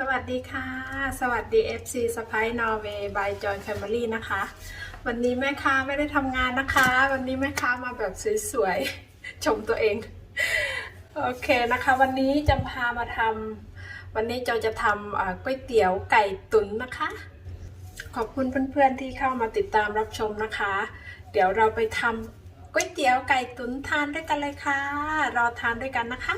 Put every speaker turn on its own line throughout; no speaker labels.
สวัสดีค่ะ สวัสดี FC สไปนอร์เวย์บายจอยแฟมิลี่นะคะ วันนี้แม่ค้าไม่ได้ทำงานนะคะ วันนี้แม่ค้ามาแบบสวยๆ ชมตัวเอง โอเคนะคะ วันนี้จะพามาทำวันนี้เราจะทำก๋วยเตี๋ยวไก่ตุ๋นนะคะ ขอบคุณเพื่อนๆที่เข้ามาติดตามรับชมนะคะ เดี๋ยวเราไปทำก๋วยเตี๋ยวไก่ตุ๋นทานด้วยกันเลยค่ะ รอทานด้วยกันนะคะ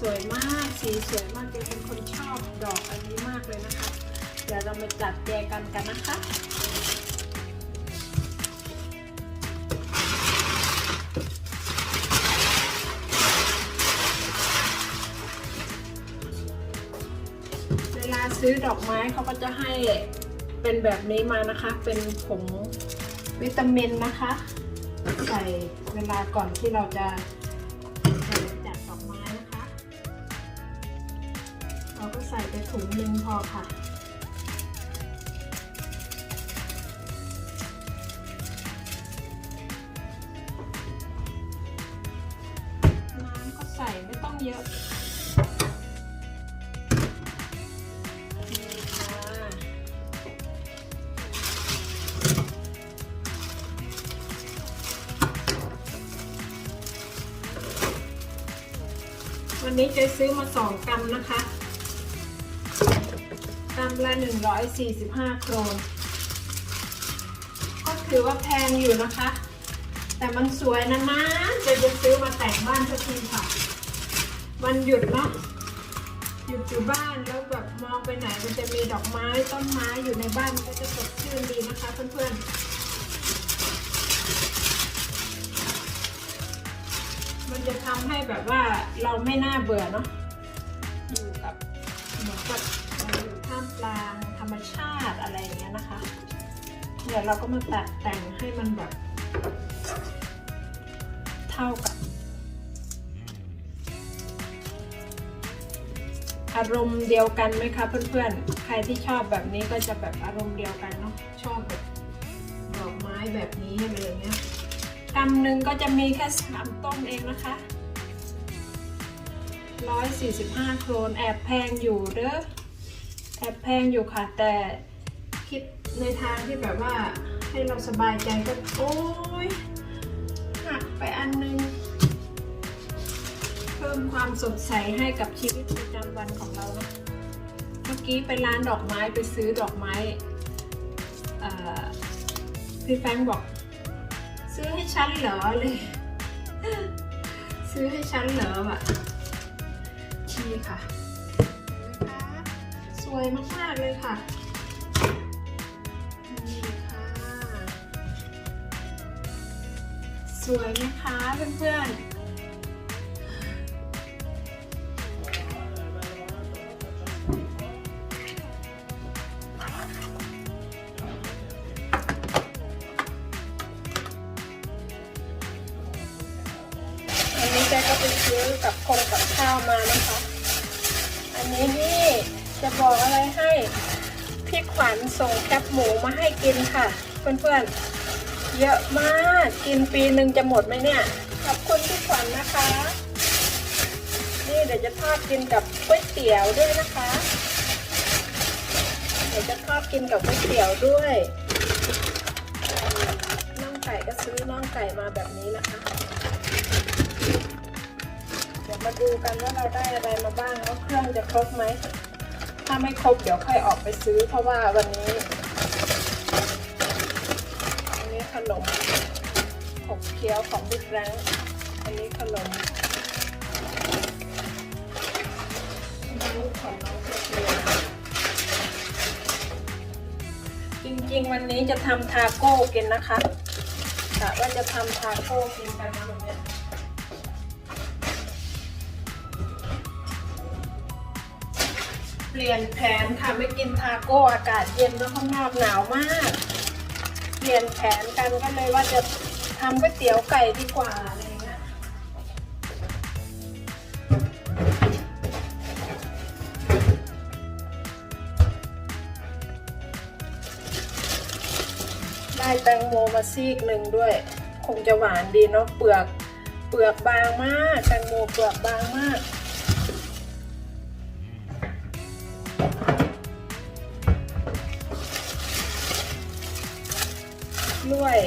สวยมาก สีสวยมากเจเป็นคนชอบดอกอันนี้มากเลยนะคะ เดี๋ยวเรามาจัดแจกันกันนะคะเวลาซื้อดอกไม้เขาก็จะให้เป็นแบบนี้มานะคะ เป็นผงวิตามินนะคะ ใส่เวลาก่อนที่เราจะ ถุงหนึ่งพอค่ะ น้ำก็ใส่ไม่ต้องเยอะนี่ค่ะวันนี้เจะซื้อมาสองกรัมนะคะ มละ 145 โครน ก็ถือว่าแพงอยู่นะคะ แต่มันสวยนะนะจะจะซื้อมาแต่งบ้านสักทีค่ะ วันหยุดเนาะหยุดอยู่บ้านแล้วแบบมองไปไหนมันจะมีดอกไม้ต้นไม้อยู่ในบ้านมันก็จะสดชื่นดีนะคะเพื่อนๆ มันจะทำให้แบบว่าเราไม่น่าเบื่อเนาะอยู่กับเหมือนกับ กลางธรรมชาติอะไรอย่างเงี้ยนะคะ เดี๋ยวเราก็มาตัดแต่งให้มันแบบ เท่ากับ อารมณ์เดียวกันไหมคะเพื่อนๆ ใครที่ชอบแบบนี้ก็จะแบบอารมณ์เดียวกันเนาะชอบแบบดอกไม้แบบนี้อะไรอย่างเงี้ยกำหนึ่งก็จะมีแค่สามต้นเองนะคะ145 โครนแอบแพงอยู่เด้อ แอบแพงอยู่ค่ะ แต่คิดในทางที่แบบว่าให้เราสบายใจก็โอ้ยหักไปอันนึง เพิ่มความสดใสให้กับชีวิตประจำวันของเรานะเมื่อกี้ไปร้านดอกไม้ไปซื้อดอกไม้พี่แฟงบอก ซื้อให้ฉันเหรอเลย ซื้อให้ฉันเหรอวะนี่ค่ะ วยมาก ๆ เลยค่ะ นี่ค่ะ สวยไหมคะเพื่อน ๆ จะบอกอะไรให้พี่ขวัญส่งแคปหมูมาให้กินค่ะ เพื่อนๆ เยอะมากกินปีหนึ่งจะหมดไหมเนี่ย ขอบคุณพี่ขวัญนะคะ นี่เดี๋ยวจะทอดกินกับก๋วยเตี๋ยวด้วยนะคะ เดี๋ยวจะทอดกินกับก๋วยเตี๋ยวด้วยน่องไก่ก็ซื้อน่องไก่มาแบบนี้นะคะ เดี๋ยวมาดูกันว่าเราได้อะไรมาบ้างแล้วเครื่องจะครบไหม ถ้าไม่ครบเดี๋ยวค่อยออกไปซื้อ เพราะว่าวันนี้อันนี้ขนมขบเคี้ยวของบิ๊กแรงอันนี้ขนมของน้องเพียวริงๆ วันนี้จะทำทาโก้กินนะคะกะว่าจะทำทาโก้กินกันนะ เปลี่ยนแผนค่ะไม่กินทาโก้อากาศเย็นแล้วข้างนอกหนาวมาก เปลี่ยนแผนกันก็เลยว่าจะทำก๋วยเตี๋ยวไก่ดีกว่าอะไรอย่างเงี้ยได้แตงโมมาซีกหนึ่งด้วย คงจะหวานดีเนาะเปลือกเปลือกบางมาก แตงโมเปลือกบางมาก ด้วย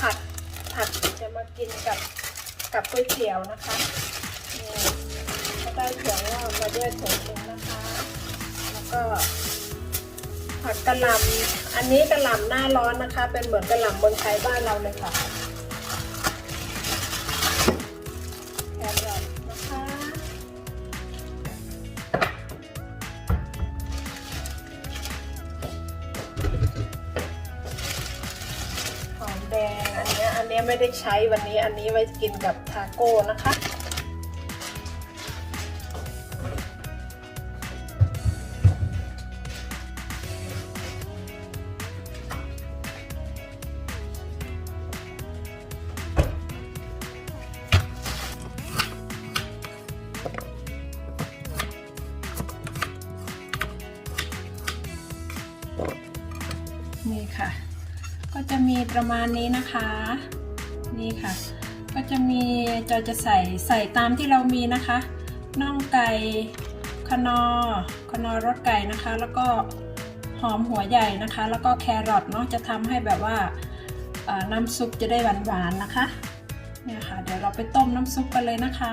ผัดผัดจะมากินกับกับก๋วยเตี๋ยวนะคะนี่ก็ได้ถั่วงอกมาด้วยถุงหนึงนะคะ แล้วก็ผัดกระหล่ำอันนี้กระหล่ำหน้าร้อนนะคะ เป็นเหมือนกระหล่ำเมืองไทยบ้านเราเลยค่ะ ได้ใช้วันนี้อันนี้ไว้กินกับทาโก้นะคะ นี่ค่ะ ก็จะมีประมาณนี้นะคะ จะมีจอยจะใส่ใส่ตามที่เรามีนะคะน่องไก่คนอคนอรสไก่นะคะ แล้วก็หอมหัวใหญ่นะคะ แล้วก็แครอทเนาะจะทำให้แบบว่าน้ำซุปจะได้หวานๆนะคะเนี่ยค่ะ เดี๋ยวเราไปต้มน้ำซุปกันเลยนะคะ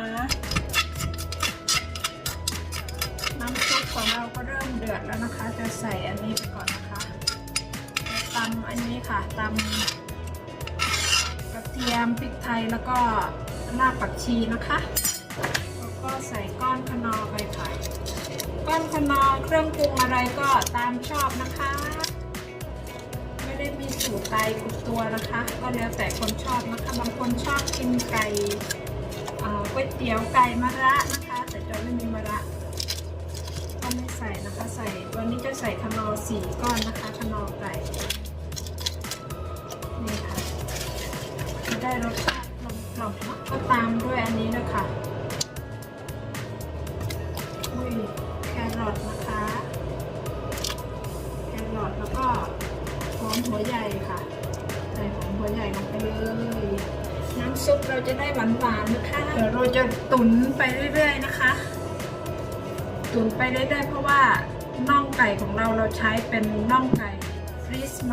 น้ำซุปของเราก็เริ่มเดือดแล้วนะคะ จะใส่อันนี้ไปก่อนนะคะตำอันนี้ค่ะตำ ทียมพริกไทยแล้วก็รากผักชีนะคะ แล้วก็ใส่ก้อนคนอไปค่ะก้อนคนอเครื่องปรุงอะไรก็ตามชอบนะคะ ไม่ได้มีสูตรตายทุตัวนะคะ ก็แล้วแต่คนชอบนะคะ บางคนชอบกินไก่ก๋วยเตี๋ยวไก่มะระนะคะ แต่จอยไม่มีมะระก็ไม่ใส่นะคะ ใส่วันนี้จะใส่คนอสี่ก้อนนะคะคนอไก่ ได้รสชาติกลมกล่อมก็ตามด้วยอันนี้นะคะอุ้ยแครอทนะคะ แครอทแล้วก็หอมหัวใหญ่ค่ะ ใส่หอมหัวใหญ่ลงไปเลยน้ำซุปเราจะได้หวานๆนะคะเดี๋ยวเราจะตุ๋นไปเรื่อยๆนะคะ ตุ๋นไปเรื่อยๆเพราะว่าน่องไก่ของเราเราใช้เป็นน่องไก่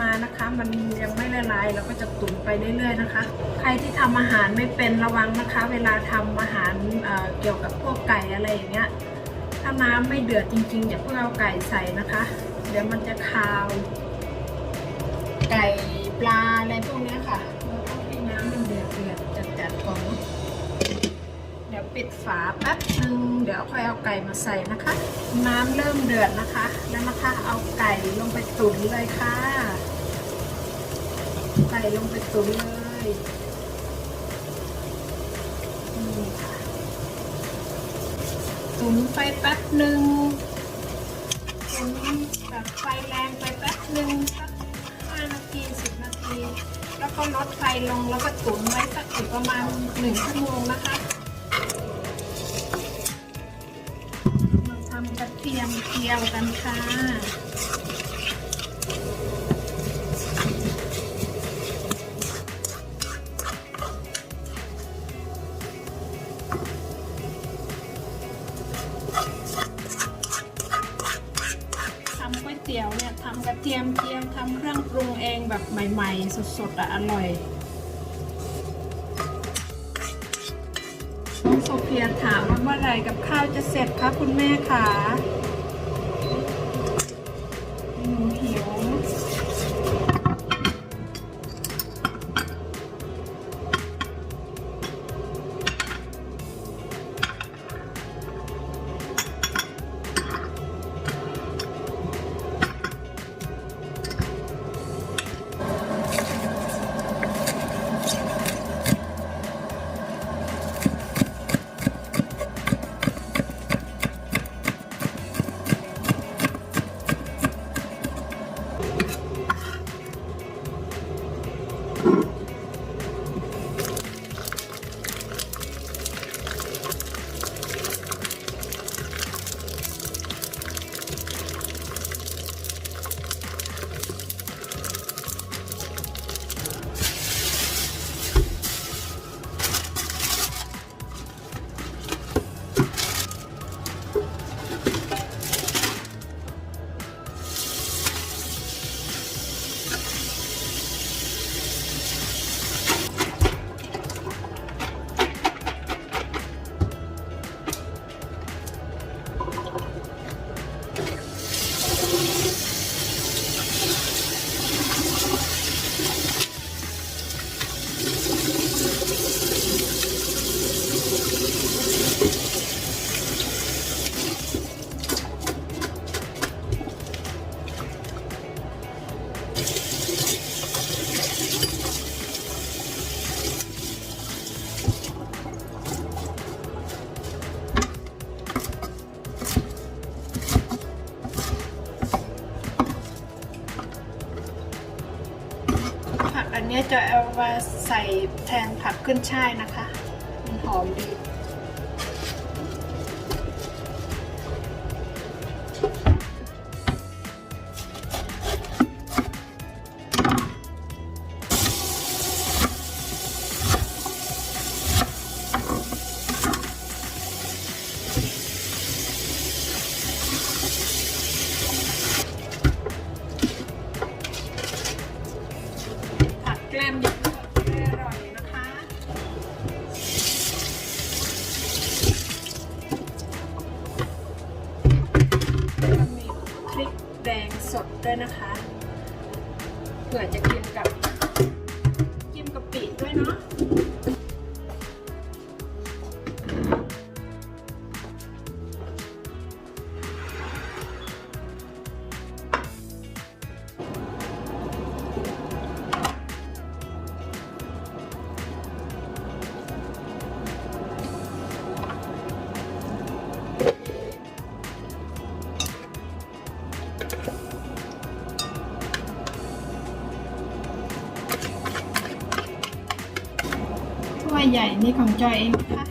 มานะคะ มันยังไม่ละลายเราก็จะตุ๋นไปเรื่อยๆนะคะ ใครที่ทำอาหารไม่เป็นระวังนะคะ เวลาทำอาหารเเกี่ยวกับพวกไก่อะไรอย่างเงี้ยถ้าน้ำไม่เดือดจริงๆอย่าเพิ่งเอาไก่ใส่นะคะ เดี๋ยวมันจะคาว ไก่ปลาอะไรพวกเนี้ยค่ะเราต้องให้น้ำมันเดือดเดือดจัดๆก่อนเนอะเดี๋ยวปิดฝาแป๊บนึงเดี๋ยวค่อยเอาไก่มาใส่นะคะ น้ำเริ่มเดือดนะคะ แล้วนะคะเอาไก่ลงไปตุ๋นเลยค่ะ ไก่ลงไปตุ๋นเลยนี่ค่ะตุ๋นไปแป๊บหนึ่งตุ๋นแบบไฟแรงไปแป๊บหนึ่งสักห้านาทีสิบนาที แล้วก็ลดไฟลงแล้วก็ตุ๋นไว้สักอีกประมาณหนึ่งชั่วโมงนะคะมาทำกระเทียมเจียวกันค่ะ กระเทียมเจียมทำเครื่องปรุงเองแบบใหม่ๆ สดๆอะอร่อยน้องโซเฟียถามว่าเมื่อไรกับข้าวจะเสร็จคะคุณแม่คะ ว่ามาใส่แทนผักขึ้นช่ายนะคะ มันหอมดี นี่ของจอยเองนะคะ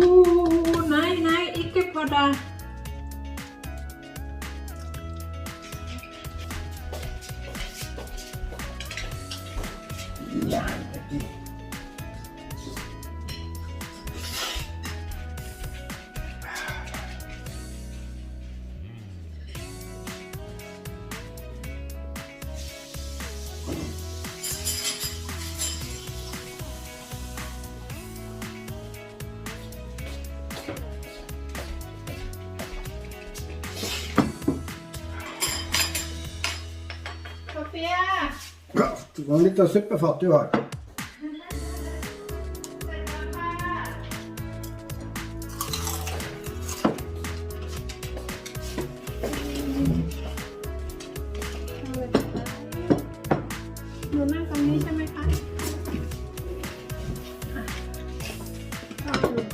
Ooh, nein, nein, ich gebe da.
Ja, det var en liten suppefat du har.
เสร็จแล้วค่ะหนูนั่งตรงนี้ใช่ไหมคะอะเอาอ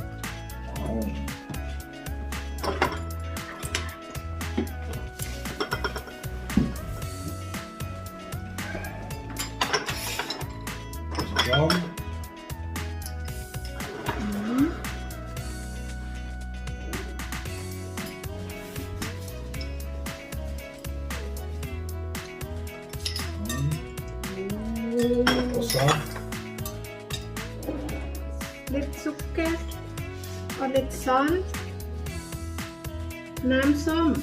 Namsom.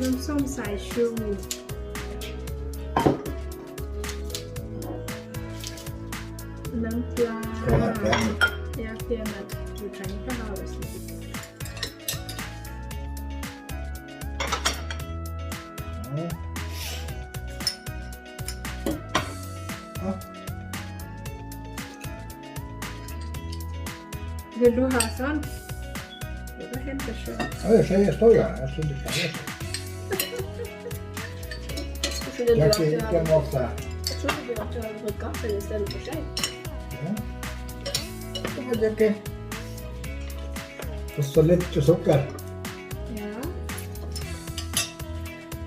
Namsom ใส่ชูน้ำปลา
Kolla hem.
Jag ser att du tänker ha det Evo još je stoga,
ja sam ti kažem. Ja
ti
idem
ovdje. Čudo bi vam htjela od kafe ili sebi po šeji?
Ja. Ovo je ke. Postolit ću sukar.
Ja.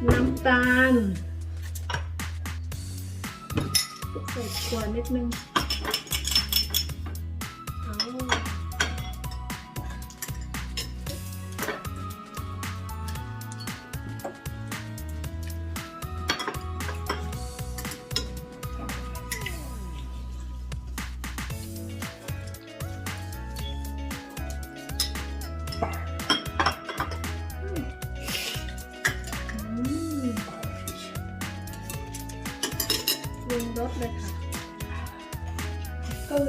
Nam tan. Sukar, kvar, nek meni.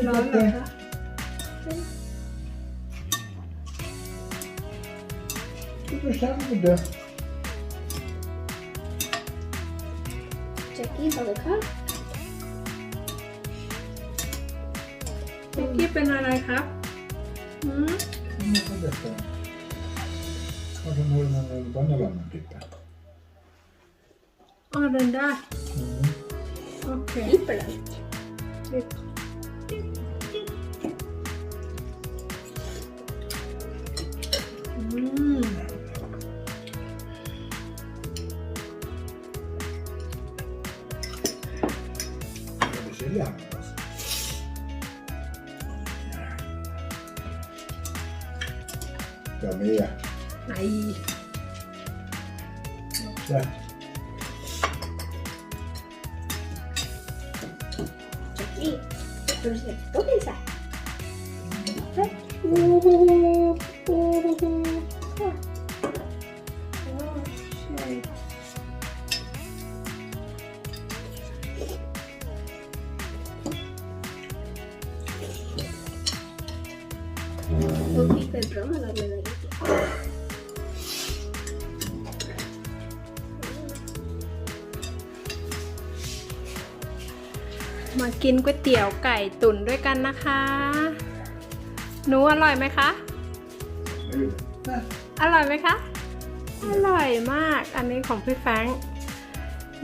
ร้อนเลยคะ
Du bestämde det.
Jackie, var det kallt?
เมื่อกี้เป็นอะไรครับอืม
Mm, jag vet inte. Kanske någon annan banan typ.
อ๋อเดินได้
Mm.
โอเค
Klipper den?
อืม Kami lagi cuci.
是是都可以下来
呜呼呼 นก๋วยเตี๋ยวไก่ตุ๋นด้วยกันนะคะ หนูอร่อยไหมคะ อร่อยไหมคะ อร่อยมาก อันนี้ของพี่แฟง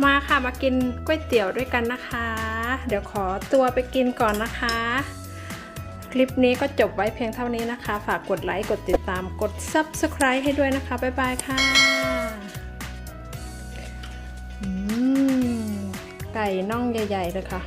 มาค่ะมากินก๋วยเตี๋ยวด้วยกันนะคะ เดี๋ยวขอตัวไปกินก่อนนะคะ คลิปนี้ก็จบไว้เพียงเท่านี้นะคะ ฝากกดไลค์ กดติดตาม กด Subscribe ให้ด้วยนะคะ บ๊ายบายค่ะอืมไก่น่องใหญ่ ๆ เลยค่ะ